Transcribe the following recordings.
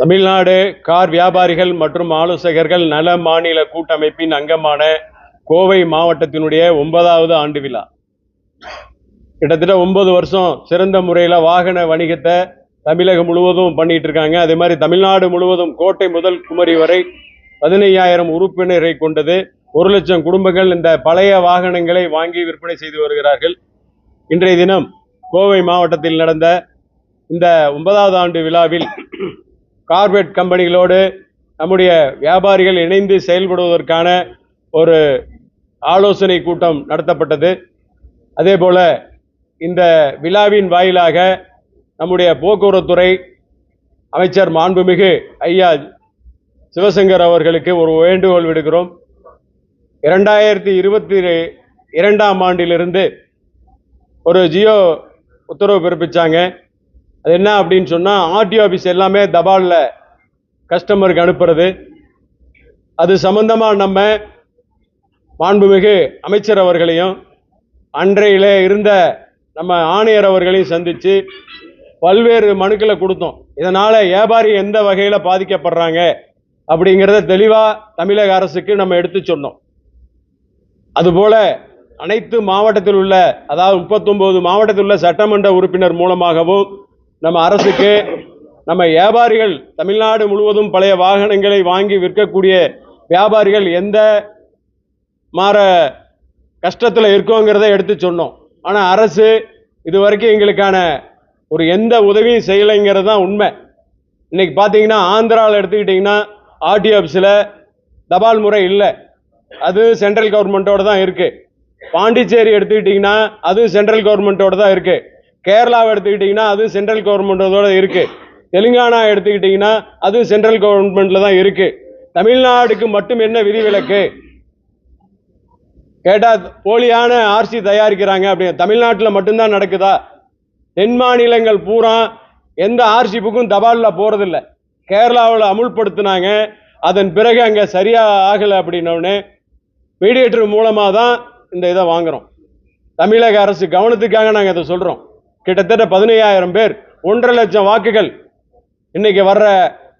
Tamil Nadu car வியாபாரிகள் மற்றும் ஆலோசகர்கள் நல மாநில கூட்டமைப்பின் அங்கமான கோவை மாவட்டத்தினுடைய ஒன்பதாவது ஆண்டு விழா. கிட்டத்தட்ட ஒன்பது வருஷம் சிறந்த முறையில் வாகன வணிகத்தை தமிழகம் முழுவதும் பண்ணிட்டு இருக்காங்க. அதே மாதிரி தமிழ்நாடு முழுவதும் கோட்டை முதல் குமரி வரை பதினையாயிரம் உறுப்பினரை கொண்டது. ஒரு லட்சம் குடும்பங்கள் இந்த பழைய வாகனங்களை வாங்கி விற்பனை செய்து வருகிறார்கள். இன்றைய தினம் கோவை மாவட்டத்தில் நடந்த இந்த ஒன்பதாவது ஆண்டு விழாவில் கார்பரேட் கம்பெனிகளோடு நம்முடைய வியாபாரிகள் இணைந்து செயல்படுவதற்கான ஒரு ஆலோசனை கூட்டம் நடத்தப்பட்டது. அதே போல் இந்த விழாவின் வாயிலாக நம்முடைய போக்குவரத்துறை அமைச்சர் மாண்புமிகு ஐயா சிவசங்கர் அவர்களுக்கு ஒரு வேண்டுகோள் விடுக்கிறோம். இரண்டாயிரத்தி இருபத்தி இரண்டாம் ஆண்டிலிருந்து ஒரு ஜியோ உத்தரவு பிறப்பிச்சாங்க. அது என்ன அப்படின்னு சொன்னால் ஆர்டிஓ ஆஃபீஸ் எல்லாமே தபாலில் கஸ்டமருக்கு அனுப்புறது. அது சம்பந்தமாக நம்ம மாண்புமிகு அமைச்சர் அவர்களையும் அன்றையிலே இருந்த நம்ம ஆணையர் அவர்களையும் சந்தித்து பல்வேறு மனுக்களை கொடுத்தோம். இதனால் வியாபாரி எந்த வகையில் பாதிக்கப்படுறாங்க அப்படிங்கிறத தெளிவாக தமிழக அரசுக்கு நம்ம எடுத்து சொன்னோம். அதுபோல் அனைத்து மாவட்டத்தில் உள்ள அதாவது முப்பத்தொம்போது மாவட்டத்தில் உள்ள சட்டமன்ற உறுப்பினர் மூலமாகவும் நம்ம அரசுக்கு நம்ம வியாபாரிகள் தமிழ்நாடு முழுவதும் பழைய வாகனங்களை வாங்கி விற்கக்கூடிய வியாபாரிகள் எந்த மாற கஷ்டத்தில் இருக்கோங்கிறத எடுத்து சொன்னோம். ஆனால் அரசு இது வரைக்கும் எங்களுக்கான ஒரு எந்த உதவியும் செய்யலைங்கிறது தான் உண்மை. இன்னைக்கு பார்த்தீங்கன்னா ஆந்திராவில் எடுத்துக்கிட்டிங்கன்னா ஆர்டி ஆஃபீஸில் தபால் முறை இல்லை. அது சென்ட்ரல் கவர்மெண்ட்டோடு தான் இருக்குது பாண்டிச்சேரி எடுத்துக்கிட்டிங்கன்னா அது சென்ட்ரல் கவர்மெண்ட்டோடு தான் இருக்குது கேரளாவை எடுத்துக்கிட்டிங்கன்னா அது சென்ட்ரல் கவர்மெண்ட்டோட இருக்குது தெலுங்கானா எடுத்துக்கிட்டிங்கன்னா அது சென்ட்ரல் கவர்மெண்ட்டில் தான் இருக்குது தமிழ்நாடுக்கு மட்டும் என்ன விதிவிலக்கு? கேட்டால் போலியான ஆர்சி தயாரிக்கிறாங்க அப்படின்னு தமிழ்நாட்டில் மட்டும்தான் நடக்குதா? தென் மாநிலங்கள் பூரா எந்த ஆர்சி புக்கும் தபாலில் போகிறதில்ல கேரளாவில் அமுல்படுத்தினாங்க. அதன் பிறகு அங்கே சரியாக ஆகலை அப்படின்னோடனே மீடியேட்டர் மூலமாக தான் இந்த இதை வாங்குறோம். தமிழக அரசு கவனத்துக்காக நாங்கள் இதை சொல்கிறோம் கிட்டத்தட்ட பதினையாயிரம் பேர் ஒன்றரை லட்சம் வாக்குகள் இன்னைக்கு வர்ற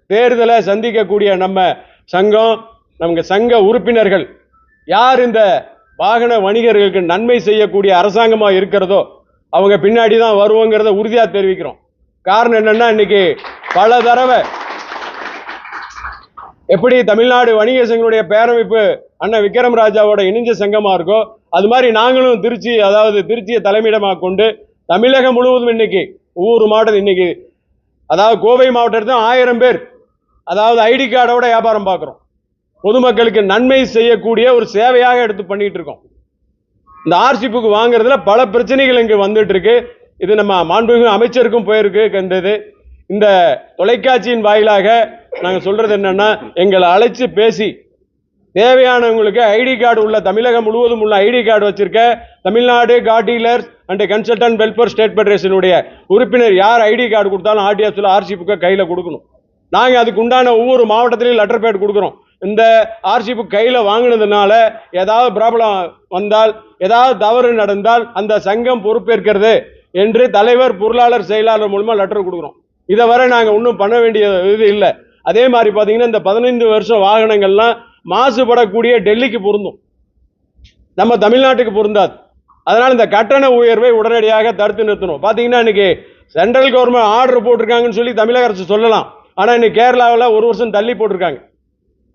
தேர்தலை சந்திக்கக்கூடிய நம்ம சங்கம் நமக்கு சங்க உறுப்பினர்கள் யார் இந்த வாகன வணிகர்களுக்கு நன்மை செய்யக்கூடிய அரசாங்கமாக இருக்கிறதோ அவங்க பின்னாடி தான் வருவோங்கிறத உறுதியாக தெரிவிக்கிறோம். காரணம் என்னன்னா இன்னைக்கு பல தடவை எப்படி தமிழ்நாடு வணிக சங்கங்களுடைய பேரமைப்பு அண்ணன் விக்ரம் ராஜாவோட இணைஞ்ச சங்கமாக இருக்கோ அது மாதிரி நாங்களும் திருச்சி அதாவது திருச்சியை தலைமையிடமாக கொண்டு தமிழகம் முழுவதும் இன்னைக்கு ஒவ்வொரு மாவட்டம் இன்னைக்கு அதாவது கோவை மாவட்டத்தில் ஆயிரம் பேர் அதாவது ஐடி கார்டோட வியாபாரம் பார்க்குறோம். பொதுமக்களுக்கு நன்மை செய்யக்கூடிய ஒரு சேவையாக எடுத்து பண்ணிட்டு இருக்கோம். இந்த ஆர்சி புக் வாங்குறதுல பல பிரச்சனைகள் இங்கே வந்துட்டு இருக்கு. இது நம்ம மாண்புமிகு அமைச்சருக்கும் போயிருக்கு கண்டது. இந்த தொலைக்காட்சியின் வாயிலாக நாங்கள் சொல்றது என்னன்னா எங்களை அழைச்சு பேசி தேவையானவங்களுக்கு ஐடி கார்டு உள்ள தமிழகம் முழுவதும் உள்ள ஐடி கார்டு வச்சிருக்க Tamil Nadu car dealers and consultant welfare state ஃபெடரேஷனுடைய உறுப்பினர் யார் ஐடி கார்டு கொடுத்தாலும் ஆர்டிஎஃப்ல ஆர்சி புக்கை கையில் கொடுக்கணும். நாங்கள் அதுக்கு உண்டான ஒவ்வொரு மாவட்டத்திலையும் லெட்டர் பேட் கொடுக்குறோம். இந்த ஆர்சி புக் கையில் வாங்கினதுனால ஏதாவது ப்ராப்ளம் வந்தால் ஏதாவது தவறு நடந்தால் அந்த சங்கம் பொறுப்பேற்கிறது என்று தலைவர் பொருளாளர் செயலாளர் மூலமாக லெட்டர் கொடுக்குறோம். இதை வரை நாங்கள் ஒன்றும் பண்ண வேண்டிய இது இல்லை. அதே மாதிரி பார்த்தீங்கன்னா இந்த பதினைந்து வருஷம் வாகனங்கள்லாம் மாசுபடக்கூடிய டெல்லிக்கு பொருந்தும். நம்ம தமிழ்நாட்டுக்கு பொருந்தாது. அதனால் இந்த கட்டண உயர்வை உடனடியாக தடுத்து நிறுத்தணும். பார்த்தீங்கன்னா இன்னைக்கு சென்ட்ரல் கவர்மெண்ட் ஆர்டர் போட்டிருக்காங்கன்னு சொல்லி தமிழக அரசு சொல்லலாம். ஆனால் இன்னைக்கு கேரளாவில் ஒரு வருஷம் தள்ளி போட்டிருக்காங்க.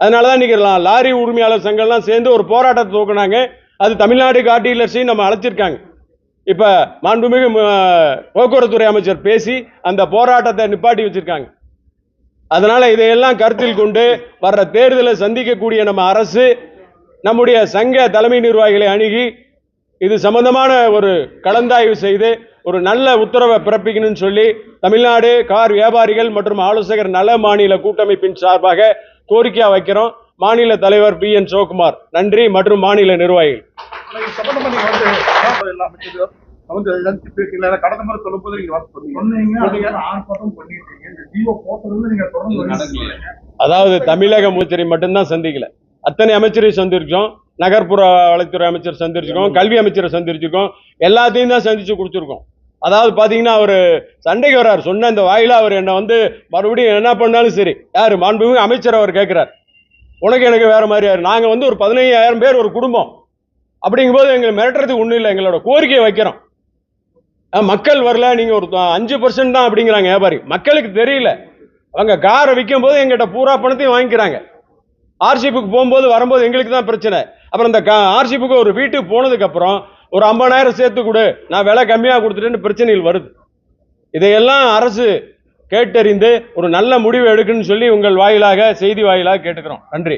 அதனால தான் இன்னைக்கு லாரி உரிமையாளர் சங்கம்லாம் சேர்ந்து ஒரு போராட்டத்தை துவக்கினாங்க அது தமிழ்நாடு கார் டீலர்ஸையும் நம்ம அழைச்சிருக்காங்க. இப்போ மாண்புமிகு போக்குவரத்துறை அமைச்சர் பேசி அந்த போராட்டத்தை நிப்பாட்டி வச்சிருக்காங்க. அதனால இதையெல்லாம் கருத்தில் கொண்டு வர்ற தேர்தலை சந்திக்கக்கூடிய நம்ம அரசு நம்முடைய சங்க தலைமை நிர்வாகிகளை அணுகி இது சம்பந்தமான ஒரு கலந்தாய்வு செய்து ஒரு நல்ல உத்தரவை பிறப்பிக்கணும்னு சொல்லி தமிழ்நாடு கார் வியாபாரிகள் மற்றும் ஆலோசகர் நல மாநில கூட்டமைப்பின் சார்பாக கோரிக்கையா வைக்கிறோம். மாநில தலைவர் பி என் சிவகுமார். நன்றி. மற்றும் மாநில நிர்வாகிகள். கடந்த முறை அதாவது தமிழக அமைச்சரை மட்டும்தான் சந்திக்கல. அத்தனை அமைச்சரையும் சந்திருக்கோம் நகர்ப்புற வளத்துறை அமைச்சர் சந்திச்சிருக்கோம். கல்வி அமைச்சரை சந்திச்சிருக்கோம். எல்லாத்தையும் தான் சந்திச்சு கொடுத்துருக்கோம் அதாவது பாத்தீங்கன்னா அவர் சண்டைக்கு வர்றார். சொன்ன இந்த வாயில அவர் என்ன வந்து மறுபடியும் என்ன பண்ணாலும் சரி. யாரு? மாண்புமிகு அமைச்சர் அவர் கேட்கிறார் உனக்கு எனக்கு வேற மாதிரி யாரு நாங்க வந்து ஒரு பதினையாயிரம் பேர் ஒரு குடும்பம். அப்படிங்கும்போது எங்களை மிரட்டுறதுக்கு ஒண்ணும் இல்லை. எங்களோட கோரிக்கையை வைக்கிறோம். மக்கள் வரல நீங்கள் ஒரு அஞ்சு பர்சன்ட் தான் அப்படிங்கிறாங்க வியாபாரி. மக்களுக்கு தெரியல. அவங்க காரை விற்கும் போது எங்கிட்ட பூரா பணத்தையும் வாங்கிக்கிறாங்க. ஆர்சிப்புக்கு போகும்போது வரும்போது எங்களுக்கு தான் பிரச்சனை. அப்புறம் இந்த ஆர்சிப்புக்கு ஒரு வீட்டுக்கு போனதுக்கப்புறம் ஒரு ஐம்பதாயிரம் சேர்த்து கொடு நான் விலை கம்மியாக கொடுத்துட்டேன்னு பிரச்சனைகள் வருது. இதையெல்லாம் அரசு கேட்டறிந்து ஒரு நல்ல முடிவு எடுக்குன்னு சொல்லி உங்கள் வாயிலாக செய்தி வாயிலாக கேட்டுக்கிறோம். நன்றி.